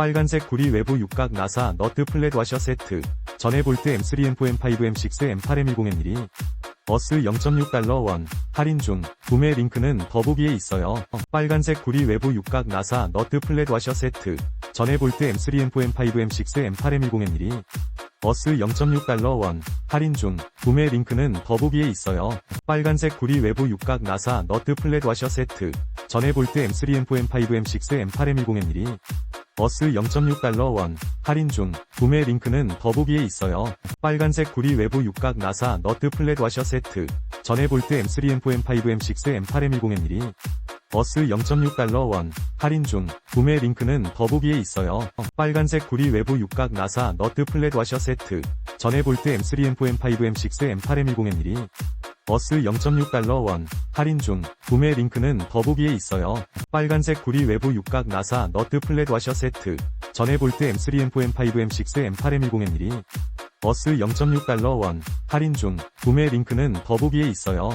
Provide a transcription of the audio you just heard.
빨간색 구리 외부 육각 나사 너트 플랫 와셔 세트. 전에 볼트 M3, M4, M5, M6, M8, M1001이 어스 0.6달러 원. 할인 중. 구매 링크는 더보기에 있어요. 빨간색 구리 외부 육각 나사 너트 플랫 와셔 세트. 전에 볼트 M3, M4, M5, M6, M8, M1001이 어스 0.6달러 원. 할인 중. 구매 링크는 더보기에 있어요. 빨간색 구리 외부 육각 나사 너트 플랫 와셔 세트. 전에 볼트 M3, M4, M5, M6, M8, M1001이 어스 0.6달러 원. 할인 중. 구매 링크는 더보기에 있어요. 빨간색 구리 외부 육각 나사 너트 플랫 와셔 세트. 전에 볼트 M3, M4, M5, M6, M8, M1001이 어스 0.6달러 원. 할인 중. 구매 링크는 더보기에 있어요. 빨간색 구리 외부 육각 나사 너트 플랫 와셔 세트. 전에 볼트 M3, M4, M5, M6, M8, M1001이 어스 0.6달러 원. 할인 중. 구매 링크는 더보기에 있어요. 빨간색 구리 외부 육각 나사 너트 플랫 와셔 세트. 전에 볼트 M3, M4, M5, M6, M8, M1001이 어스 0.6달러 원. 할인 중. 구매 링크는 더보기에 있어요.